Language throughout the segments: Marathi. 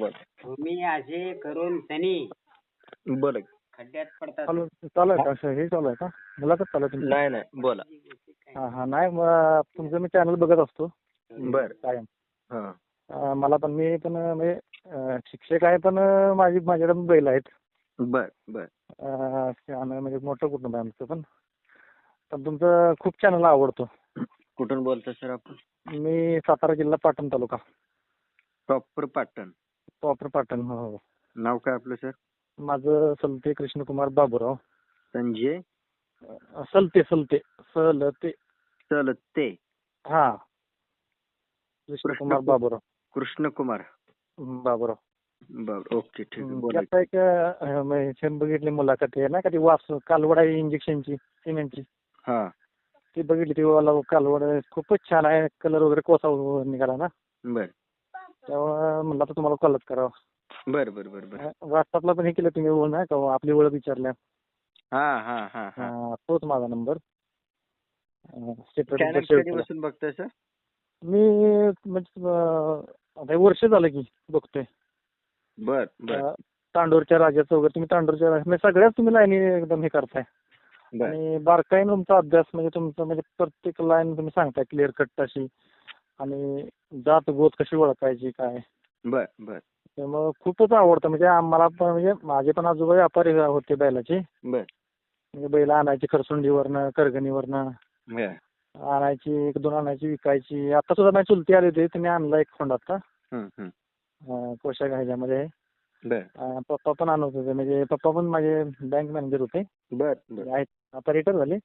बोला तुम्ही असे करून सनी. बोला खड्ड्यात पडतात. चालू चालू आहे का? असं हे चालू आहे का? मुलाखत चालू आहे तुमची? नाही नाही. बोला. हा हा. नाही मग तुमचं मी चॅनल बघत असतो. बर. कायम. हा. अं, मला पण मी पण अं, म्हणजे अं, शिक्षक आहे पण अं, माझी माझ्याकडे बैल आहेत. बर बर. अं, आणि म्हणजे मोठं कुटुंब आहे आमचं पण. पण तुमचं खूप चॅनल आवडतो. कुठून बोलता सर आपण? मी सातारा जिल्हा पाटण तालुका. प्रॉपर पाटण. प्रॉपर पाटण हो हो. नाव काय आपलं सर माझं सलते कृष्णकुमार बाबूराव. संजय? सलते सलते. सलते. चलते हा. कृष्णकुमार बाबूराव. कृष्णकुमार. बाबूराव. बर ओके ठीक आहे. बोला त्यात एक बघितली मुलाखत आहे ना का ती वास कालवड आहे इंजेक्शनची सिमेंटची? हा. ती बघितली ती वाला कालवड खूपच छान आहे कलर वगैरे कोसा निघाला ना. बर. तेव्हा म्हणलं तर तुम्हाला कॉलच करावा. बर बर बर बर. व्हॉट्सअपला पण हे केलं तुम्ही ओळख नाही का आपली ओळख विचारल्या. हा हा हा हा. अं, तोच माझा नंबर. चॅनल बघताय सर मी म्हणजे अं, आता हे वर्ष झालं की बघतोय. बर बर. अं, तांडूरच्या राजाचं वगैरे तुम्ही तांडूरच्या राजा- म्हणजे सगळ्याच तुम्ही लाईनी एकदम हे करताय. बर. आणि बारकाईने तुमचा अभ्यास म्हणजे तुमचं म्हणजे प्रत्येक लाईन तुम्ही सांगताय क्लिअर कट अशी. आणि जात गोत कशी ओळखायची काय? बर बर. त्यामुळं खूपच आवडतं. म्हणजे आम्हाला पण म्हणजे माझे पण आजोबा व्यापारी होते बैलाचे. बर. म्हणजे बैल आणायची खरसुंडीवरनं करगणीवरनं. बर. आणायची एक दोन आणायची विकायची. आता सुद्धा माझी चुलती आली होती त्यांनी आणला एक खोंड आता. पोशाख ह्याच्यामध्ये बर. अं, पप्पा पण आणत होते. म्हणजे पप्पा पण माझे बँक मॅनेजर होते. बर बर. आहेत. आता रिटायर झाले.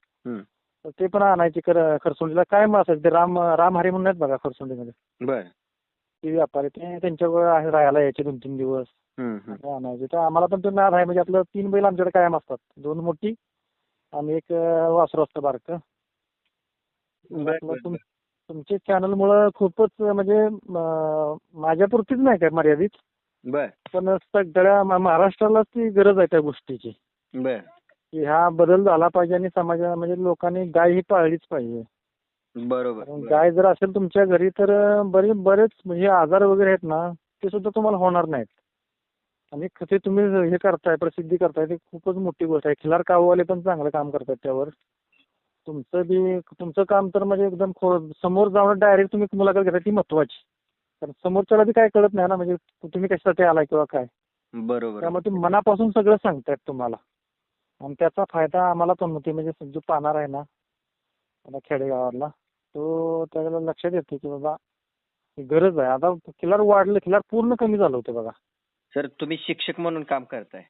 ते पण आणायचे कर खरसुंडीला. काय मग असायचं ते राम रामहरी म्हणून आहेत बघा खरसुंडीमध्ये. बर. ते व्यापारी ते त्यांच्यावर आहे राहायला यायचे दोन तीन दिवस. ते आणायचे. तर आम्हाला पण तो नाद आहे म्हणजे आपलं तीन बैल आमच्याकडे कायम असतात. दोन मोठी आणि एक वासरू असतं बारकं. तुम- तुमच्या चॅनल मुळे खूपच म्हणजे माझ्यापुरतीच नाही काय मर्यादित. बर. पण सगळ्या म- महाराष्ट्रालाच ती गरज आहे त्या गोष्टीची. बर. की हा बदल झाला पाहिजे आणि समाजा म्हणजे लोकांनी गाय ही पाळलीच पाहिजे. बरोबर कारण. गाय जर असेल तुमच्या घरी तर बरे बरेच म्हणजे आजार वगैरे आहेत ना ते सुद्धा तुम्हाला होणार नाहीत. आणि ख- ते तुम्ही हे करताय प्रसिद्धी करताय ते खूपच मोठी गोष्ट आहे. खिलार काववाले पण चांगलं काम करतात त्यावर. तुमचं बी तुमचं काम तर म्हणजे एकदम खो- समोर जाऊन डायरेक्ट तुम्ही मुलाखत घेता ती महत्वाची. कारण समोरच्याला बी काय कळत नाही ना म्हणजे तुम्ही कशासाठी आलाय किंवा काय. बरोबर त्यामुळे ते मनापासून सगळं सांगतायत तुम्हाला. आणि त्याचा फायदा आम्हाला पण होते म्हणजे जो पाहणार आहे ना आता खेडेगावातला तो त्याला लक्षात येते की बाबा ही गरज आहे. आता खिलार वाढलं खिलार पूर्ण कमी झालं होतं बघा. सर तुम्ही शिक्षक म्हणून काम करताय.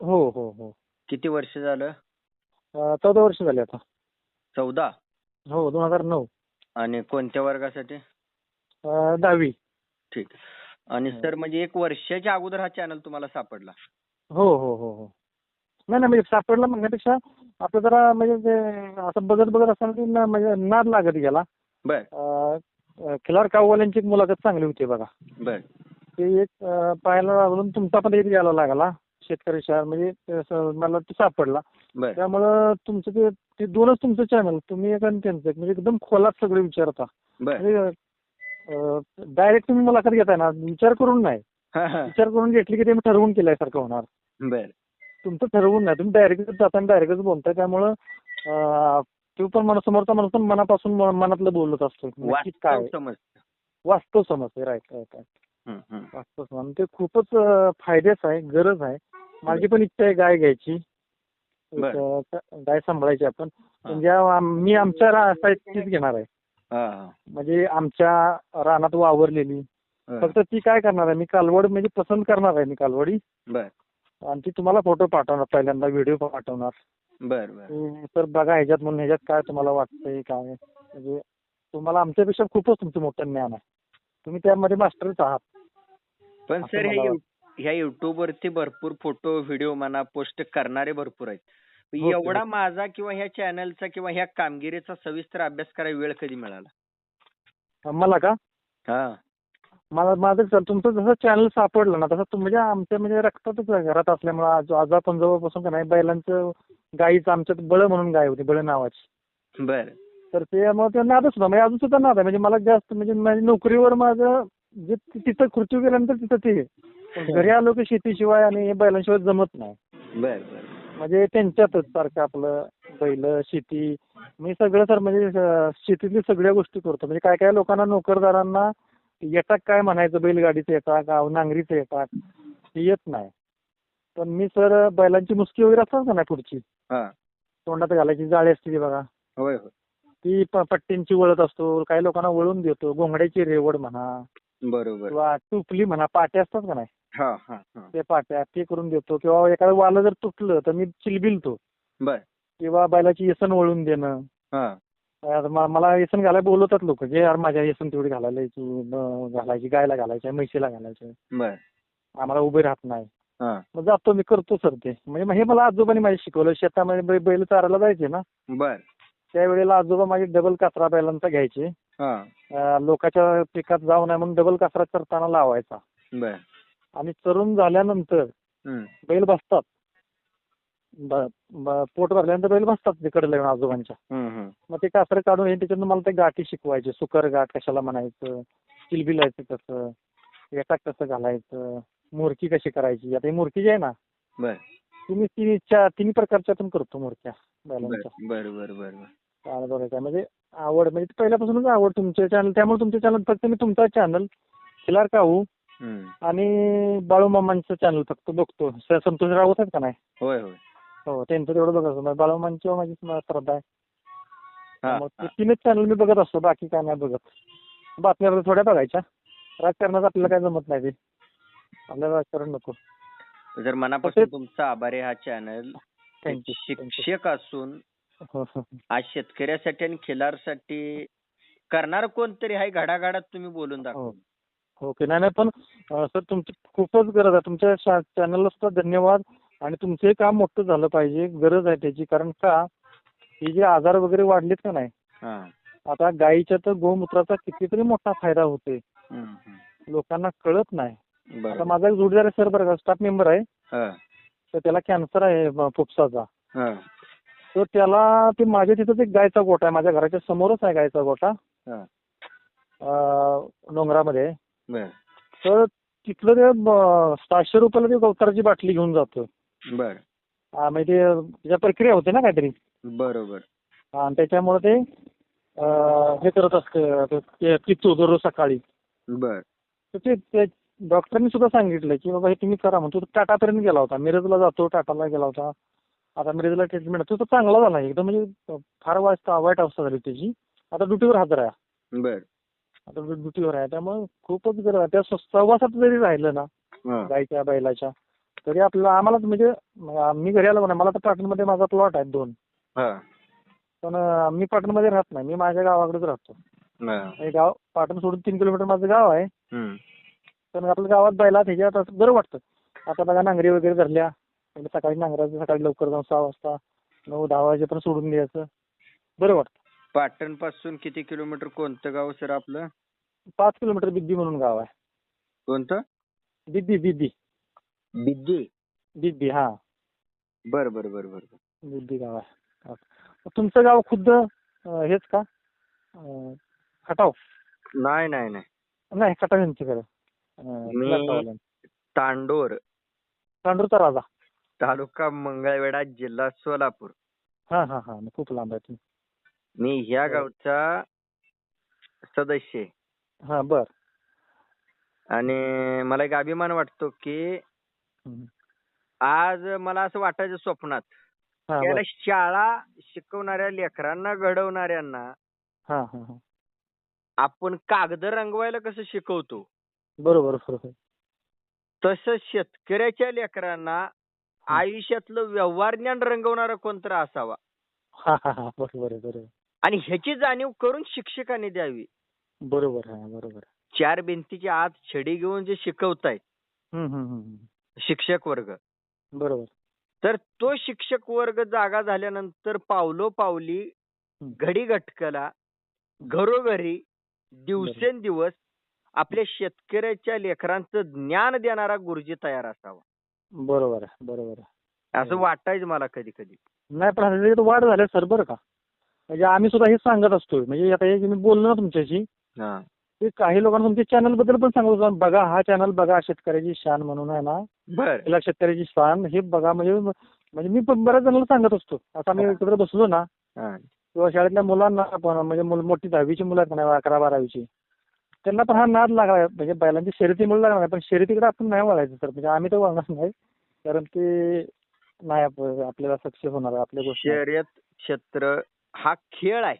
हो हो हो. किती वर्ष झालं? अं, चौदा वर्ष झाली आता. चौदा? हो दोन हजार नऊ. आणि कोणत्या वर्गासाठी? अं, दहावी. ठीक. आणि हो. सर म्हणजे एक वर्षाच्या अगोदर हा चॅनल तुम्हाला सापडला. हो हो हो हो. नाही नाही म्हणजे सापडला म्हणण्यापेक्षा आपलं जरा म्हणजे ते असं बघत बघत असताना ती ना- म्हणजे नाद लागत गेला. बर. अं, अं, खिलार काववाल्यांची एक मुलाखत चांगली होती बघा. बर. ते एक अं, पाहायला लागून तुमचा पण एक यायला लागला शेतकरी शहर म्हणजे ते असं मला ते सापडला. बर. त्यामुळं तुमचं ते ते दोनच तुमचं चॅनल तुम्ही एक आणि त्यांचं एक म्हणजे एकदम खोलात सगळे विचारता बर. म्हणजे डायरेक्ट तुम्ही मुलाखत घेताय ना विचार करून नाही. हा, हा. विचार करून घेतली की ते ठरवून केल्यासारखं होणार. बर. तुमचं ठरवून नाही. तुम्ही डायरेक्टच जाता आणि डायरेक्टच बोलताय. त्यामुळं तो पण मला समोरचा माणूस पण मनापासून मनातलं बोलत असतो नक्की काय? वास्तव समज वास्तव समजते राईट राईट राईट. वास्तव समज. ते खूपच फायद्याचं आहे गरज आहे. माझी पण इच्छा आहे गाय घ्यायची. गाय सांभाळायची आपण. म्हणजे मी आमच्या साईडचीच घेणार आहे. म्हणजे आमच्या रानात वावरलेली. फक्त ती काय करणार आहे? मी कालवड म्हणजे पसंत करणार आहे मी कालवडी. आणि ती तुम्हाला फोटो पाठवणार पहिल्यांदा व्हिडिओ पाठवणार. बर तर बघा ह्याच्यात म्हणून ह्याच्यात काय तुम्हाला वाटतंय काय म्हणजे तुम्हाला आमच्यापेक्षा खूपच तुमचं मोठं ज्ञान आहे. तुम्ही त्यामध्ये मास्टरच आहात. पण असं सर मला हे यु- ह्या युट्यूब वरती भरपूर फोटो व्हिडिओ म्हणा पोस्ट करणारे भरपूर आहेत. एवढा. माझा किंवा ह्या चॅनलचा किंवा ह्या कामगिरीचा सविस्तर अभ्यास करायला वेळ कधी मिळाला? मला का? हा. मला माझं सर तुमचं जसं चॅनल सापडलं ना तसं म्हणजे आमच्या म्हणजे रक्तातच आहे घरात असल्यामुळे आज आजा पंजोबापासून का नाही बैलांचं गाईचं आमच्यात बळ म्हणून गाय होती बळ नावाची. बर. तर त्यामुळे ते नादच होता म्हणजे अजून सुद्धा नाद आहे म्हणजे मला जास्त म्हणजे माझ्या नोकरीवर माझं जे तिथं खुर्ची गेल्यानंतर तिथं ते घरी आलो की शेतीशिवाय आणि हे बैलांशिवाय जमत नाही. बर म्हणजे त्यांच्यातच सारखं आपलं बैल शेती मी सगळं सर म्हणजे शेतीतली सगळ्या गोष्टी करतो. म्हणजे काय काय लोकांना नोकरदारांना येटाक काय म्हणायचं? बैलगाडीचं गाव नांगरीचं येटाक हे येत नाही. पण मी सर बैलांची मुसकी वगैरे असतात का नाही पुढची? तोंडात घालायची जाळी असते ती बघा. होय ती पट्टींची वळत असतो काही लोकांना वळून देतो. घोंगड्याची रेवड म्हणा बरोबर. किंवा टुपली म्हणा पाट्या असतात का नाही? ते पाट्या ते करून देतो. किंवा एखादं वालं जर तुटलं तर मी चिलबिलतो. किंवा बैलाची येसन वळून देणं. मला येसन घालायला बोलवतात लोक. जे यार माझ्या येसन तेवढी घालायची न- घालायची गायला घालायची म्हैशीला घालायची. आम्हाला उभे राहत नाही. हा. मग जातो मी करतो सर ते. म्हणजे हे मला आजोबांनी माझ्या शिकवलं. शेतामध्ये बैल चारायला जायचे ना? बर. त्यावेळेला आजोबा माझे डबल कासरा बैलांचा घ्यायचे. लोकांच्या पिकात जाऊ नये म्हणून डबल कासरा करताना लावायचा. आणि चरून झाल्यानंतर बैल बसतात. पोट भरल्यानंतर बैल बसतात तिकडे लागून आजोबांच्या. मग ते कासरं काढून हे त्याच्यातून मला ते गाठी शिकवायचे. सुकर गाठ कशाला म्हणायचं? किलबिलायचं कसं एटाक कसं घालायचं. मुरकी कशी करायची? आता ही मुरकी जी आहे ना तुम्ही तिन्ही चा- तिन्ही प्रकारच्या पण करतो मुरक्या बैलांच्या. बर बर बर म्हणजे आवड म्हणजे पहिल्यापासूनच आवड तुमच्या चॅनल त्यामुळे तुमचे चॅनल फक्त मी तुमचा चॅनल खिलार काहू आणि बाळूमामांचं चॅनल फक्त बघतो. संतोष राऊत आहेत का नाही? होय होय. हो त्यांचं तेवढं बघत असतो. बाळूमामांची माझी श्रद्धा आहे. हा मग ते तीनच चॅनल मी बघत असतो बाकी काय नाही बघत. बातम्या थोड्या बघायच्या. राजकारणात आपल्याला काय जमत नाही ते आपल्याला राजकारण नको. तर मनापासून तुमचा आभार आहे हा चॅनल शिक्षक असून हो हो आज शेतकऱ्यासाठी आणि खिलारसाठी करणार कोणतरी आहे घडाघाडात तुम्ही बोलून दाखवा. ओके. नाही नाही पण सर तुमची खूपच गरज आहे. तुमच्या चॅनलला सुद्धा धन्यवाद. आणि तुमचं हे काम मोठं झालं पाहिजे. गरज आहे त्याची. कारण का? हे जे आजार वगैरे वाढलेत का नाही? आता गाईच्या तर गोमूत्राचा कितीतरी मोठा फायदा होतोय. हम्म. लोकांना कळत नाही. आता माझा एक जोडीदार आहे सर बरं का? स्टाफ मेंबर आहे. तर त्याला कॅन्सर आहे फुफ्साचा हा. तर त्याला ते माझ्या तिथंच एक गायचा गोठा आहे. माझ्या घराच्या समोरच आहे गायचा गोठा. डोंगरामध्ये. तर तिथलं ते सहाशे रुपयाला ते गवताराची बाटली घेऊन जातो बर. हा, म्हणजे ते त्याच्या प्रक्रिया होते ना काहीतरी. बरोबर. हा, आणि त्याच्यामुळे ते अं, हे करत असतं पितो दररोज सकाळी. बर. तर ते ते डॉक्टरांनी सुद्धा सांगितलं की बाबा हे तुम्ही करा म्हणतो. तो टाटापर्यंत गेला होता. मिरजला जातो टाटाला गेला होता. आता मिरजला ट्रीटमेंट तो चांगला झाला. एकदम म्हणजे फार वाईट वाईट अवस्था झाली त्याची. आता ड्युटीवर हजर आहे. बर. आता ड्युटीवर आहे. त्यामुळे खूपच गरज आहे त्या सहवासात जरी राहिलं ना हा. गायच्या बैलाच्या तरी आपल्याला आम्हाला म्हणजे मी घरी आलो नाही मला तर पाटणमध्ये माझा प्लॉट आहे दोन. हा. पण मी पाटणमध्ये राहत नाही मी माझ्या गावाकडेच राहतो. हा. गाव पाटण सोडून तीन किलोमीटर माझं गाव आहे. पण आपल्या गावात बैला त्याच्यात असं बरं वाटतं. आता बघा नांगरी वगैरे धरल्या म्हणजे सकाळी नांगरायचं सकाळी लवकर जाऊन सहा वाजता नऊ दहा वाजेपर्यंत सोडून द्यायचं. बरं वाटतं. पाटणपासून किती किलोमीटर कोणतं गाव सर आपलं? पाच किलोमीटर बिद्दी म्हणून गाव आहे. कोणतं? बिद्दी बिद्दी. बिद्दी? बिद्दी हा. बर बर बर बर बिद्दी गाव आहे. तुमचं गाव खुद्द अं, हेच का? अं, खटाव? नाही नाही नाही. नाही खटाव यांच्याकडे. मी- तांडोर. तांडूरचा राजा. तालुका मंगळवेढा जिल्हा सोलापूर. हा हा हा. खूप लांब आहे तुम्ही. मी ह्या हो. गावचा सदस्य आहे. हा बर. आणि मला एक अभिमान वाटतो की. आज मला असं वाटायचं स्वप्नात त्याला शाळा शिकवणाऱ्या लेकरांना घडवणाऱ्यांना आपण कागद रंगवायला कसं शिकवतो? बरोबर तसं शेतकऱ्याच्या लेकरांना आयुष्यातलं व्यवहार ज्ञान रंगवणारा कोणतरी असावा. बरोबर आणि ह्याची जाणीव करून शिक्षकांनी द्यावी. बरोबर आहे बरोबर. चार भिंतीच्या आत छडी घेऊन जे शिकवतायत. शिक्षक वर्ग. बरोबर. तर तो शिक्षक वर्ग जागा झाल्यानंतर पावलो पावली घडी घटकला घरोघरी दिवसेंदिवस आपल्या शेतकऱ्याच्या लेकरांचं ज्ञान देणारा गुरुजी तयार असावा. बरोबर आहे बरोबर आहे. असं हो. वाटायचं मला कधी कधी नाही पण वाढ झाल्या सर बरं का. म्हणजे आम्ही सुद्धा हेच सांगत असतो म्हणजे आता हे मी बोललो ना तुमच्याशी. ते काही लोकांना तुमच्या चॅनलबद्दल पण सांगू शकतो. बघा हा चॅनल बघा शेतकऱ्याची शान म्हणून आहे ना. बर. शेतकऱ्याची शान हे बघा म्हणजे म्हणजे मी पण बऱ्याच जणांना सांगत असतो. आता आम्ही एकत्र बसलो ना. किंवा शाळेतल्या मुलांना पण म्हणजे मोठी दहावीची मुलं आहेत ना अकरा बारावीची. त्यांना पण हा नाद लागला म्हणजे बैलांची शर्यतीमुळे नाही पण शर्यतीकडे आपण नाही वळायचं सर म्हणजे आम्ही तर वळणार नाही. कारण ते नाही आप- आपल्याला सक्सेस होणार आपल्या गोष्टी शर्यत क्षेत्र हा खेळ आहे.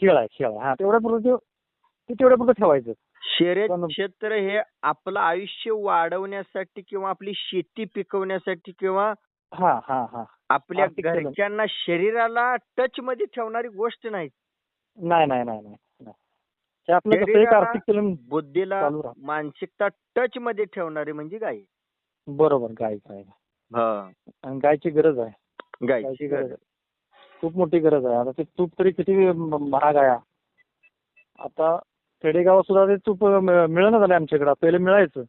खेळ आहे खेळ आहे. हा तेवढ्या पुरतं ते- ते तेवढ्या पुरतं ठेवायचं शर्यत क्षेत्र हे आपलं आयुष्य वाढवण्यासाठी किंवा आपली शेती पिकवण्यासाठी किंवा हा हा हा. आपल्या आर्थिक चलन. घरच्यांना शरीराला टच मध्ये ठेवणारी गोष्ट नाही. नाही नाही नाही नाही नाही. ते आपलं कसं एक शरीराला- आर्थिक चलन बुद्धीला चालू राहतं. मानसिकता टच मध्ये ठेवणारी म्हणजे गाय. बरोबर गाय गाय. हा. आणि गायची गरज आहे. गायची गायची गरज. गरज. आहे खूप मोठी गरज आहे. आता ते तूप तरी किती म- महाग आहे. आता खेडेगावात सुद्धा ते तूप मिळणं झालं आमच्याकडे. पहिले मिळायचं.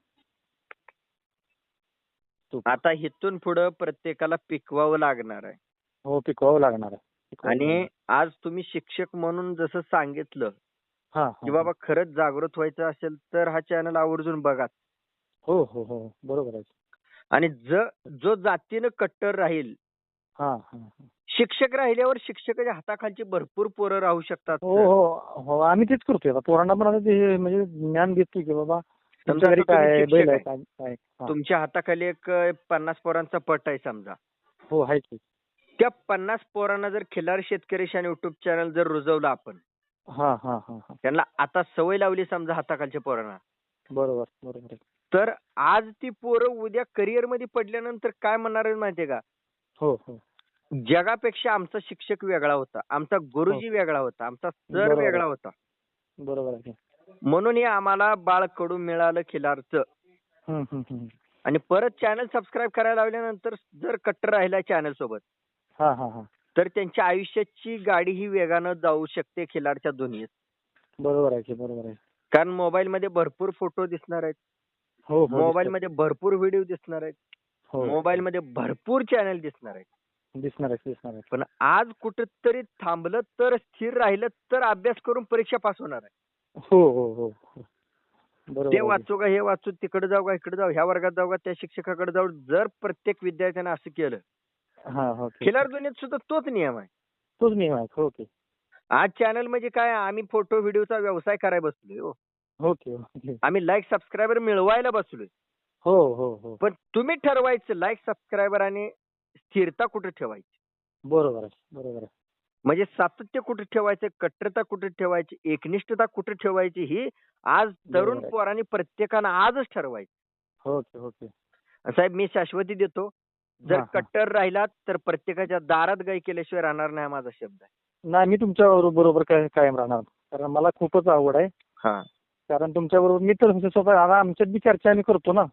तूप. आता इथून पुढं प्रत्येकाला पिकवावं लागणार आहे. हो पिकवावं लागणार आहे. पिकवावं आणि. आज तुम्ही शिक्षक म्हणून जसं सांगितलं हा की हा बाबा खरंच जागृत व्हायचं असेल तर हा चॅनल आवर्जून बघा. हो हो हो बरोबर आहे. आणि ज जो जातीनं कट्टर राहील हा हा हा. शिक्षक राहिल्यावर शिक्षकाच्या हाताखालची भरपूर पोरं राहू शकतात हो हो हो आम्ही तेच करतोय. आता पोरांना पण आता ते म्हणजे ज्ञान देतो की बाबा तुमच्या घरी काय तुम्ही आहे? शिक्षक बैल आहे आहे. काय? काय? हा. तुमच्या हाताखाली एक अ, पन्नास पोरांचा पट आहे समजा. हो आहे की. त्या पन्नास पोरांना जर खिलार शेतकरी शान युट्यूब चॅनल जर रुजवलं आपण हा हा हा हा. त्यांना आता सवय लावली समजा हाताखालच्या पोरांना. बरोबर बरोबर. आहे. तर आज ती पोरं उद्या करिअरमध्ये पडल्यानंतर काय म्हणणार आहेत माहितीये का? हो हो. जगापेक्षा आमचा शिक्षक वेगळा होता. आमचा गुरुजी वेगळा होता. आमचा सर हो. वेगळा होता. बरोबर आहे. म्हणून हे आम्हाला बाळ कडू मिळालं खिलारचं. आणि परत चॅनल सबस्क्राईब करायला लावल्यानंतर जर कट्टर राहिला चॅनल सोबत हा हा हा. तर त्यांच्या आयुष्याची गाडी ही वेगानं जाऊ शकते खिलारच्या दुनियेत बरोबर आहे बरोबर आहे. कारण मोबाईल मध्ये भरपूर फोटो दिसणार आहेत. हो हो मोबाईल मध्ये भरपूर व्हिडिओ दिसणार आहेत. हो. मोबाईल मध्ये भरपूर चॅनल दिसणार आहेत. दिसणार आहे दिसणार आहे पण आज कुठेतरी थांबलं तर स्थिर राहिलं तर अभ्यास करून परीक्षा पास होणार आहे हो हो हो ते. वाचू का हे वाचू तिकडे जाऊ का इकडे जाऊ ह्या वर्गात जाऊ का त्या शिक्षकाकडे जाऊ जर प्रत्येक विद्यार्थ्यानं असं केलं. खिलार दुनियेत सुद्धा तोच नियम आहे तोच नियम आहे हो की आज चॅनल म्हणजे काय आम्ही फोटो व्हिडिओचा व्यवसाय करायला बसलोय हो. हो की हो की. आम्ही लाईक सबस्क्रायबर मिळवायला बसलोय हो हो हो पण तुम्ही ठरवायचं लाईक सबस्क्रायबर आणि स्थिरता कुठे ठेवायची? बरोबर आहे बरोबर म्हणजे सातत्य कुठे ठेवायचं कट्टरता कुठे ठेवायची एकनिष्ठता कुठे ठेवायची ही आज तरुण. पोरांनी प्रत्येकानं आजच ठरवायची. हो की हो की साहेब मी शाश्वती देतो. जर. कट्टर राहिला तर प्रत्येकाच्या दारात गाय केल्याशिवाय राहणार नाही माझा शब्द आहे. नाही मी तुमच्या बरोबर काय कायम राहणार कारण मला खूपच आवड आहे. हा. कारण तुमच्या बरोबर मी तर स्वतः आमच्यात बी चर्चा आम्ही करतो ना.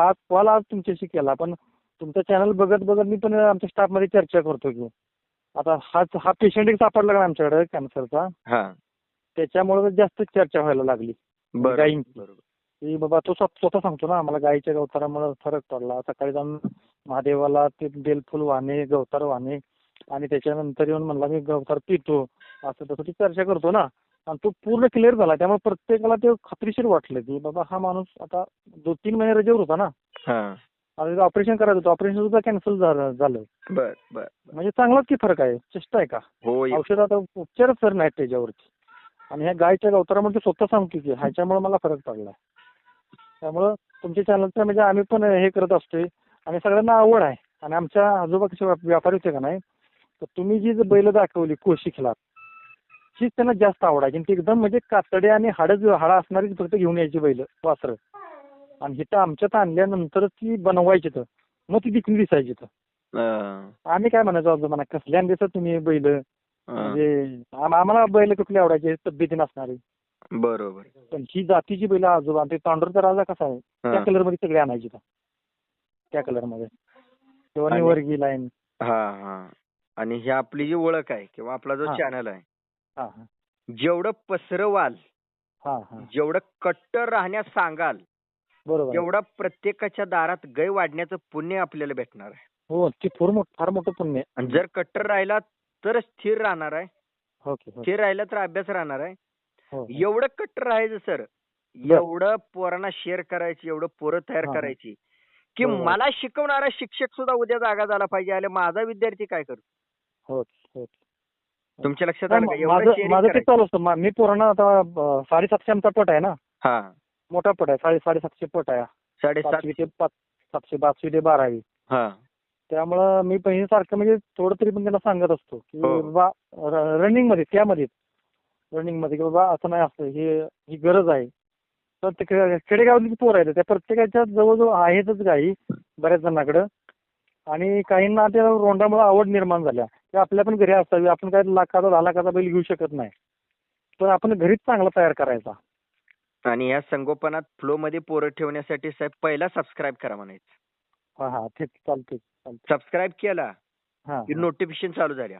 आज कॉल आज तुमच्याशी केला पण तुमचं चॅनल बघत बघत मी पण आमच्या स्टाफमध्ये चर्चा करतो की आता हा हा पेशंट एक सापडला का आमच्याकडे कॅन्सरचा हा. त्याच्यामुळे जास्त चर्चा व्हायला लागली. बरोबर गायींची. बरोबर. की बाबा तो स्वत- स्वतः सांगतो ना मला गायीच्या गवतारामुळे फरक पडला. सकाळी जाऊन महादेवाला ते बेलफुल वाहणे गवतार वाहणे आणि त्याच्यानंतर येऊन म्हणला मी गवतार पितो. असं तसं ती चर्चा करतो ना. आणि तो पूर्ण क्लिअर झाला. त्यामुळे प्रत्येकाला ते खात्रीशीर वाटलं की बाबा हा माणूस आता दोन तीन महिने रजेवर होता ना. हा. ऑपरेशन करायचं होतं. ऑपरेशन सुद्धा कॅन्सल झालं झालं. बर बर म्हणजे चांगलाच की फरक आहे. चेष्टा आहे का? हो औषध आता उपचारच सर नाहीत त्याच्यावरती. आणि ह्या गायच्या गवतारामध्ये स्वतः सांगतो की ह्याच्यामुळे मला फरक पडला त्यामुळं तुमच्या चॅनलचं म्हणजे आम्ही पण हे करत असतोय. आणि सगळ्यांना आवड आहे. आणि आमच्या आजोबा कसे व्यापारी होते का नाही? तर तुम्ही जी बैल दाखवली कोशी खिलार हीच त्यांना जास्त आवडायची आणि ती एकदम म्हणजे कातडे आणि हाडच हाडा असणारीच फक्त घेऊन यायची बैल वासरं. आणि हिथं आमच्यात आणल्यानंतर ती बनवायची तर. मग ती दिखून दिसायची तर. आम्ही काय म्हणायचो आजोबांना कसल्या दिसत तुम्ही बैल? म्हणजे आम- आम्हाला बैल कुठली आवडायचे तब्येती नसणारी बरोबर. पण ही जातीची बैल आजोबा ते तांडूरचा राजा कसा आहे त्या. कलरमध्ये सगळे आणायचे त्या. त्या कलरमध्ये किंवा निवर्गी लाईन हा हा. आणि ही आपली जी ओळख आहे किंवा आपला जो. चॅनल आहे. जेवढं पसरवाल जेवढं कट्टर राहण्यास सांगाल बरोबर. तेवढं प्रत्येकाच्या दारात गै वाढण्याचं पुण्य आपल्याला भेटणार आहे हो ते फार मोठं फार मोठं पुण्य आहे. आणि जर कट्टर राहिला तर स्थिर राहणार आहे हो हो स्थिर राहिला तर अभ्यास राहणार आहे हो. एवढं कट्टर राहायचं सर. एवढं पोरांना शेअर करायची एवढं पोरं तयार. करायची की. मला शिकवणारा शिक्षक सुद्धा उद्या जागा झाला पाहिजे आणि माझा विद्यार्थी काय करतो हो तुमच्या लक्षात आलं एवढं माझं ते. चालू असतं मा- पोरांना आता साडेसातशे आमचा पट आहे ना हा मोठा पट आहे. साडे साडेसातशे पट आहे. साडेसात पाचवी ते पाच सातशे पाचवी ते बारावी. हा. त्यामुळं मी पहिली सारखं म्हणजे थोडं तरी पण त्यांना सांगत असतो की हो. बाबा रनिंगमध्ये त्यामध्ये रनिंगमध्ये की बाबा असं नाही असतं हे ही गरज आहे. तर ते खेडेगावातली पोरं आहेत त्या प्रत्येकाच्या जवळजवळ आहेतच गाई बऱ्याच जणांकडं. आणि काहींना त्या रोंडामुळे आवड निर्माण झाल्या. की आपल्या पण घरी असावी. आपण काय लाखाचा दहा लाखाचा बैल घेऊ शकत नाही. पण आपण घरीच चांगला तयार करायचा. आणि या संगोपनात फ्लो मध्ये पोरं ठेवण्यासाठी साहेब पहिला सबस्क्राईब करा म्हणायचं. हा हा सबस्क्राईब केला हा की. नोटिफिकेशन चालू झाल्या.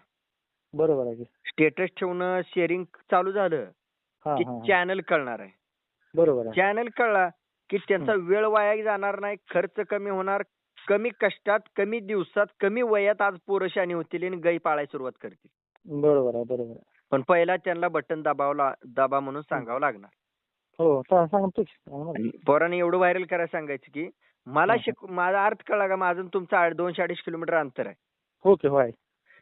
बरोबर आहे की. स्टेटस ठेवणं शेअरिंग चालू झालं हा की हा हा. चॅनल कळणार आहे. बरोबर आहे. चॅनल कळला की त्यांचा वेळ वाया जाणार नाही खर्च कमी होणार कमी कष्टात कमी दिवसात कमी वयात आज पोरं शानी होतील आणि गाई पाळायला सुरुवात करतील. बरोबर आहे बरोबर आहे. पण पहिला त्यांना बटन दाबावला दाबा म्हणून सांगावं लागणार. हो पोरांनी एवढं व्हायरल करायला सांगायचं की मला. शिक माझा अर्थ कळला का? माझं तुमचं दोनशे अडीचशे किलोमीटर अंतर आहे. ओके होय.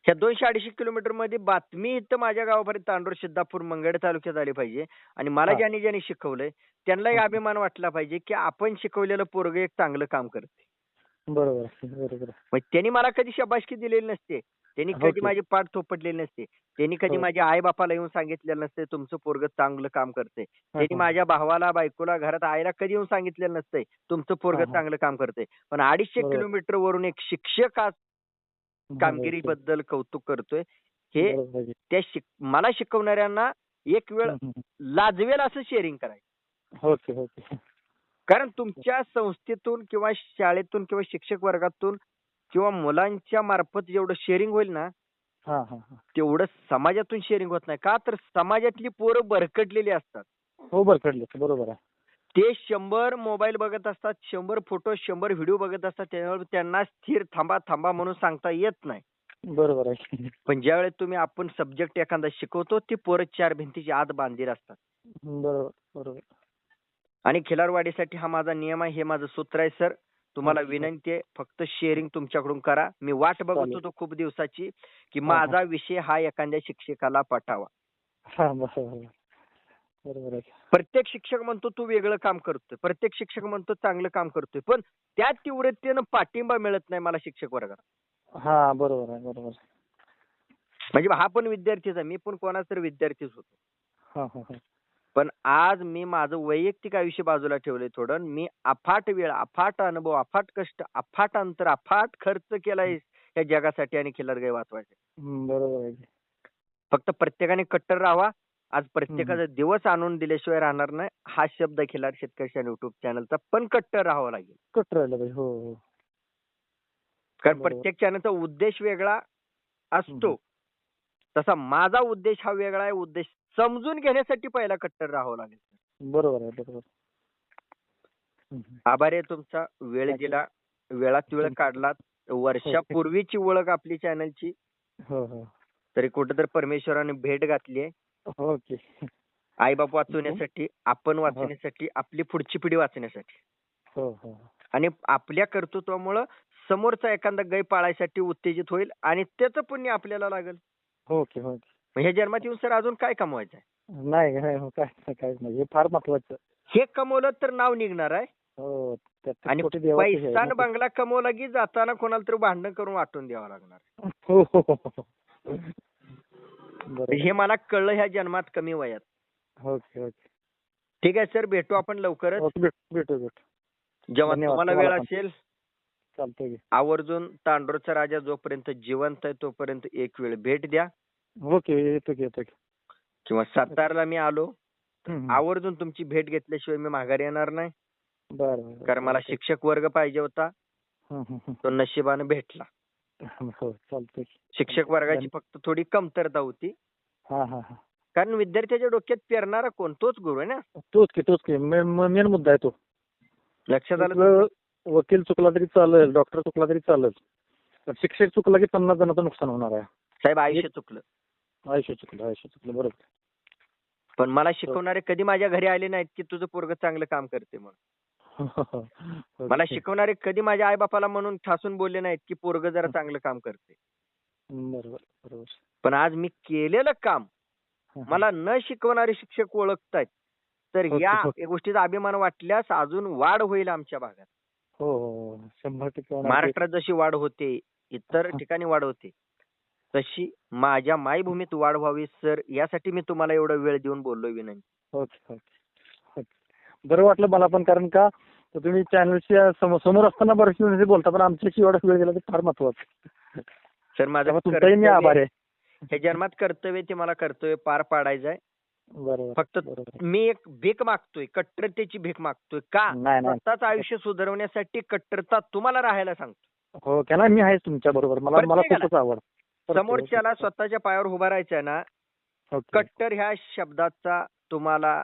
ह्या दोनशे अडीचशे किलोमीटरमध्ये बातमी इथं माझ्या गावापर्यंत तांडूर सिद्धापूर मंगळ तालुक्यात आली पाहिजे. आणि मला. ज्यांनी ज्यांनी शिकवलंय त्यांनाही. अभिमान वाटला पाहिजे की आपण शिकवलेलं पोरग एक चांगलं काम करते बरोबर बरोबर त्यांनी मला कधी शबाशकी दिलेली नसते. त्यांनी हो कधी. माझी पाठ थोपटलेली नसते त्यांनी कधी हो. माझ्या आई बापाला येऊन सांगितलेलं नसते तुमचं पोरग चांगलं काम करते हा, त्यांनी हा. माझ्या भावाला बायकोला घरात आईला कधी येऊन सांगितलेलं नसतंय तुमचं पोरग हा, हा. चांगलं काम करते पण अडीचशे. किलोमीटर वरून एक शिक्षक आज कामगिरीबद्दल कौतुक करतोय हे. त्या शिक मला शिकवणाऱ्यांना एक वेळ. लाजवेल असं शेअरिंग करायचं ओके कारण तुमच्या संस्थेतून किंवा शाळेतून किंवा शिक्षक वर्गातून किंवा मुलांच्या मार्फत जेवढं शेअरिंग होईल ना हा हा हा. तेवढं समाजातून शेअरिंग होत नाही. का तर समाजातली पोरं भरकटलेली असतात. हो बरं कळलं बरोबर आहे. ते शंभर मोबाईल बघत असतात शंभर फोटो शंभर व्हिडिओ बघत असतात. त्यामुळे त्यांना स्थिर थांबा थांबा म्हणून सांगता येत नाही. बरोबर आहे. पण ज्यावेळेस तुम्ही आपण सब्जेक्ट एखादा शिकवतो ते पोरं चार भिंतीच्या आत बांधील असतात. बरोबर बरोबर. आणि खिलारवाडीसाठी हा माझा नियम आहे हे माझं सूत्र आहे सर. तुम्हाला. विनंती आहे फक्त शेअरिंग तुमच्याकडून करा. मी वाट बघत. होतो खूप दिवसाची की. माझा विषय हा एखाद्या शिक्षकाला आहे. प्रत्येक शिक्षक म्हणतो तू वेगळं काम करतोय. प्रत्येक शिक्षक म्हणतो चांगलं काम करतोय. पण त्या तीव्रतेनं पाठिंबा मिळत नाही मला शिक्षक वर्गात. हा बरोबर आहे बरोबर. म्हणजे हा पण विद्यार्थीच आहे मी पण कोणाचा तरी विद्यार्थीच होतो. हा हा हा. पण आज मी माझं वैयक्तिक आयुष्य बाजूला ठेवलंय थोडं. मी अफाट वेळ अफाट अनुभव अफाट कष्ट अफाट अंतर अफाट खर्च केलाय या जगासाठी आणि खिल्लार गाय वाचवायचे. बरोबर आहे. फक्त प्रत्येकाने कट्टर राहावा. आज प्रत्येकाचा दिवस आणून दिल्याशिवाय राहणार नाही. हा शब्द खिलार शेतकरी युट्यूब चॅनलचा पण कट्टर राहावा लागेल. कट राहिलं पाहिजे. हो हो. कारण. प्रत्येक चॅनलचा उद्देश वेगळा असतो. तसा माझा उद्देश हा वेगळा आहे. उद्देश समजून घेण्यासाठी पहिला कट्टर राहावं लागेल बरोबर आहे बरोबर. आभारी आहे तुमचा वेळ. दिला वेळात वेळ काढलात. वर्षापूर्वीची ओळख आपली चॅनलची हो हो. तरी कुठेतरी परमेश्वराने भेट घातली आहे. ओके. आई बाप वाचवण्यासाठी आपण वाचण्यासाठी आपली पुढची पिढी वाचण्यासाठी. हो हो. आणि आपल्या कर्तृत्वामुळं समोरचा एखादा गाय पाळायसाठी उत्तेजित होईल आणि त्याचं पुण्य आपल्याला लागेल. Okay okay. मग ह्या जन्मात येऊन सर अजून काय कमवायचं आहे? नाही नाही हो, काय काहीच नाही. हे फार महत्वाचं. हे कमवलं तर नाव निघणार आहे. हो त्यात आणि शेवटी देवाचं हे आहे पैसा ना न बंगला कमवला की जाताना कोणाला तरी भांडण करून वाटून द्यावं लागणार. हो हो हो, हो. बरोबर. हे मला कळलं ह्या जन्मात कमी वयात. ओके ओके ठीक आहे सर भेटू आपण लवकरच. ओके भेट भेटू भेटू. जेव्हा धन्यवाद तुम्हाला तुम्हाला वेळ पण. असेल. चालतंय की. आवर्जून तांडोरचा राजा जोपर्यंत जिवंत आहे तोपर्यंत एक वेळ भेट द्या. ओके येतो की येतो की. किंवा सातारला मी आलो हम्म, हम्म. आवर्जून तुमची भेट घेतल्याशिवाय मी माघारी येणार नाही. बरं बरं कारण मला शिक्षक वर्ग पाहिजे होता. हम्म, हम्म, तो नशिबाने भेटला. हो चालतंय. की शिक्षक वर्गाची फक्त थोडी कमतरता होती. हा हा हा. कारण विद्यार्थ्याच्या डोक्यात पेरणारा कोण? तोच गुरु आहे ना? तोच की तोच की. मेन मुद्दा आहे तो. लक्षात आलं वकील चुकला तरी चालेल डॉक्टर चुकला तरी चालेल. पण शिक्षक चुकला की पन्नास जणांचं नुकसान होणार आहे. साहेब आयुष्य चुकलं. आयुष्य चुकलं आयुष्य चुकलं बरोबर पण मला शिकवणारे कधी माझ्या घरी आले नाहीत की तुझं पोरग चांगलं काम करते म्हणून मला. शिकवणारे कधी माझ्या आईबापाला म्हणून ठासून बोलले नाहीत की पोरग जरा चांगलं काम करते बरोबर बरोबर पण आज मी केलेलं काम हा, हा. मला न शिकवणारे शिक्षक ओळखतायत तर या. गोष्टीचा अभिमान वाटल्यास अजून वाढ होईल आमच्या भागात हो हो हो. शंभर टक्के होणार. महाराष्ट्रात जशी वाढ होते इतर हा. ठिकाणी वाढ होते तशी माझ्या मायभूमीत वाढ व्हावी सर. यासाठी मी तुम्हाला एवढा वेळ देऊन बोललोय विनंती. ओके ओके ओके बरं वाटलं मला पण कारण का तुम्ही चॅनलशी समोर असताना म्हणजे बोलता पण आमच्याशी एवढा वेळ गेला ते फार महत्वाचं. सर माझं तुमचाही मी आभार आहे. हे जन्मात कर्तव्य ते मला कर्तव्य पार पाडायचं आहे. फक्त मी एक भीक मागतोय कट्टरतेची भीक मागतोय. का? स्वतःच आयुष्य सुधारवण्यासाठी कट्टरता तुम्हाला राहायला सांगतो. हो का मी आहेच तुमच्या बरोबर. मला मला प्रत्येकाला. खूपच आवड. समोरच्याला स्वतःच्या पायावर उभा राहायचं आहे ना. कट्टर ह्या शब्दाचा तुम्हाला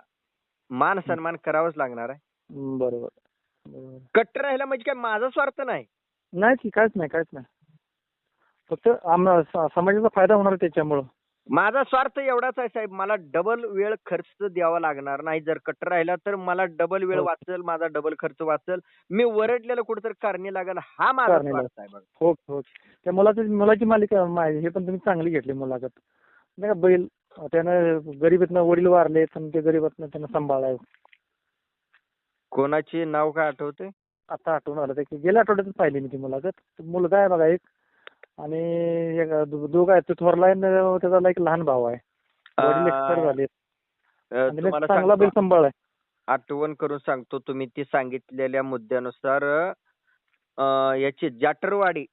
मान सन्मान करावाच लागणार आहे. बरोबर. कट्टर राहिला म्हणजे काय माझा स्वार्थ नाही? नाही काहीच नाही काहीच नाही. फक्त समाजाचा फायदा होणार त्याच्यामुळं. माझा स्वार्थ एवढाच आहे साहेब. मला डबल वेळ खर्च द्यावा लागणार नाही. जर कट्टर राहिला तर मला डबल वेळ हो. वाचल माझा डबल खर्च वाचल. मी वरडलेलं कुठेतरी कारणी लागेल हा माझा कारणी स्वार्थ आहे बघा हो हो. त्या मुलाची मुलाची मालिका मा- हे पण तुम्ही चांगली घेतली मुलाखत. नाही का बैल त्यानं गरिबीतनं वडील वारले पण ते गरिबातनं त्यानं सांभाळाय कोणाचे नाव काय आठवते आता आठवून आलं ते की गेल्या आठवड्यातच पाहिली मी ती मुलाखत. मुलगा आहे बघा एक. आणि एक दोघं आहेत तो थोरला आहे आणि त्याचा एक लहान भाऊ आहे. वडील एक्सपायर झाले. चांगला बैल सांगतो, सांभाळाय आठवण करून सांगतो तुम्ही ती सांगितलेल्या मुद्द्यानुसार याची जाटरवाडी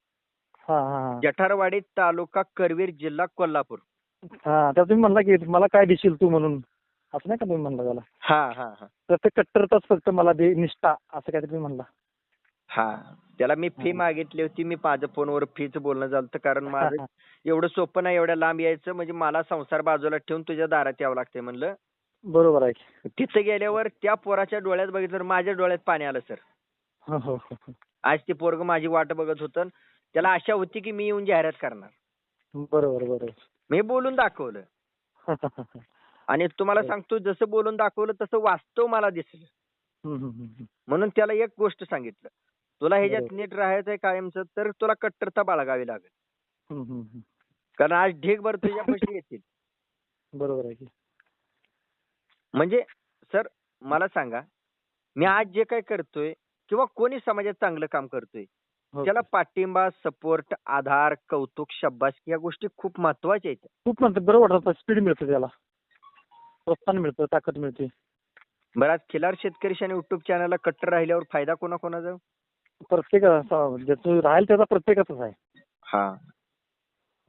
हा हा हा. जठारवाडी तालुका करवीर जिल्हा कोल्हापूर. हा त्या तुम्ही म्हणला की मला काय देशील तू म्हणून. असं नाही का तुम्ही म्हणला त्याला? हा हा हा. तर ते कट्टरताच फक्त मला दे निष्ठा असं काय तुम्ही म्हणला. हा. त्याला मी फी हा. मागितली होती मी माझ्या फोनवर फीच बोलणं झालं होतं, कारण माझं एवढं सोपं नाही एवढ्या लांब यायचं म्हणजे मला संसार बाजूला ठेवून तुझ्या दारात यावं लागतंय म्हणलं. बरोबर आहे तिथं गेल्यावर त्या पोराच्या डोळ्यात बघितलं तर माझ्या डोळ्यात पाणी आलं सर. हो हो हो हो. आज ते पोरग माझी वाट बघत होतं त्याला आशा होती की मी येऊन जाहिरात करणार. बरोबर बरोबर. मी बोलून दाखवलं. आणि तुम्हाला हो. सांगतो जसं बोलून दाखवलं तसं वास्तव मला दिसलं. म्हणून त्याला एक गोष्ट सांगितलं. तुला ह्याच्यात. नीट राहायचंय कायमचं तर तुला कट्टरता बाळगावी लागेल. कारण आज ढीगभर तुझ्या पैसे येतील. बरोबर आहे की. म्हणजे सर मला सांगा मी आज जे काय करतोय किंवा कोणी समाजात चांगलं काम करतोय हो. त्याला पाठिंबा सपोर्ट आधार कौतुक शब्बास या गोष्टी खूप महत्त्वाच्या आहेत. खूप म्हणतात बरोबर स्पीड मिळतं त्याला. प्रोत्साहन मिळतं ताकद मिळते. बरं आज खिलार शेतकरी आणि युट्यूब चॅनलला कट्टर राहिल्यावर फायदा कोणाकोणाचा? प्रत्येक ज्याचं राहील त्याचा प्रत्येकाचाच आहे. हा.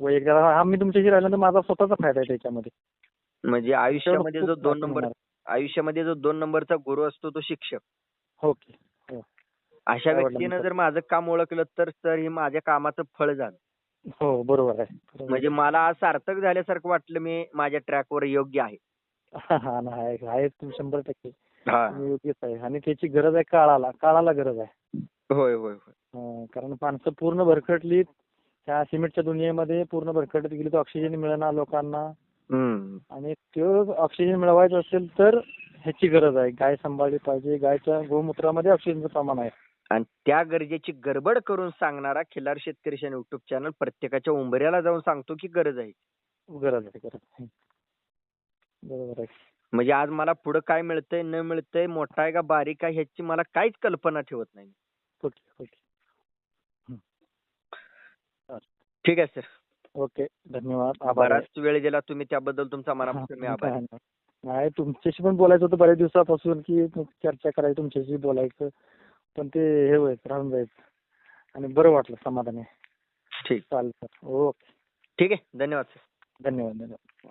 वैयक्तिक हा मी तुमच्याशी राहिला तर माझा स्वतःचा फायदा आहे त्याच्यामध्ये. म्हणजे आयुष्यामध्ये जो दोन नंबर. आयुष्यामध्ये जो दोन नंबरचा गुरु असतो तो शिक्षक. ओके. अशा काय व्यक्तीनं जर माझं काम ओळखलं तर सर हे माझ्या कामाचं फळ झालं. हो बरोबर आहे. म्हणजे मला आज सार्थक झाल्यासारखं वाटलं मी माझ्या ट्रॅकवर योग्य आहे. हा हा ना आहे शंभर टक्के. हा. योग्यच आहे. आणि त्याची गरज आहे काळाला. काळाला गरज आहे. होय होय होय. अं, कारण माणसं पूर्ण भरकटली त्या सिमेंटच्या दुनियेमध्ये पूर्ण भरकटत गेली तर ऑक्सिजन मिळणार लोकांना. हम्म. आणि तो ऑक्सिजन मिळवायचा असेल तर ह्याची गरज आहे. गाय सांभाळली पाहिजे. गायच्या गोमूत्रामध्ये ऑक्सिजनचं प्रमाण आहे. आणि त्या गरजेची गडबड करून सांगणारा खिलार शेतकरी युट्यूब चॅनल प्रत्येकाच्या उंबऱ्याला जाऊन सांगतो की गरज आहे. गरज आहे गरज आहे. बरोबर आहे. म्हणजे आज मला पुढे काय मिळतंय न मिळतंय मोठा आहे का बारीक आहे ह्याची मला काहीच कल्पना ठेवत नाही. Okay okay. ठीक आहे सर. ओके धन्यवाद. बराच वेळ दिला तुम्ही त्याबद्दल तुमचा मनापासून मी आभार. नाही. तुमच्याशी पण बोलायचं होतं बऱ्याच दिवसापासून की चर्चा करायची तुमच्याशी बोलायचं. पण ते हे व्हायचं राहून जायचं आणि बरं वाटलं समाधानी. ठीक. चालेल सर. ओके. ठीक आहे. धन्यवाद सर. धन्यवाद धन्यवाद.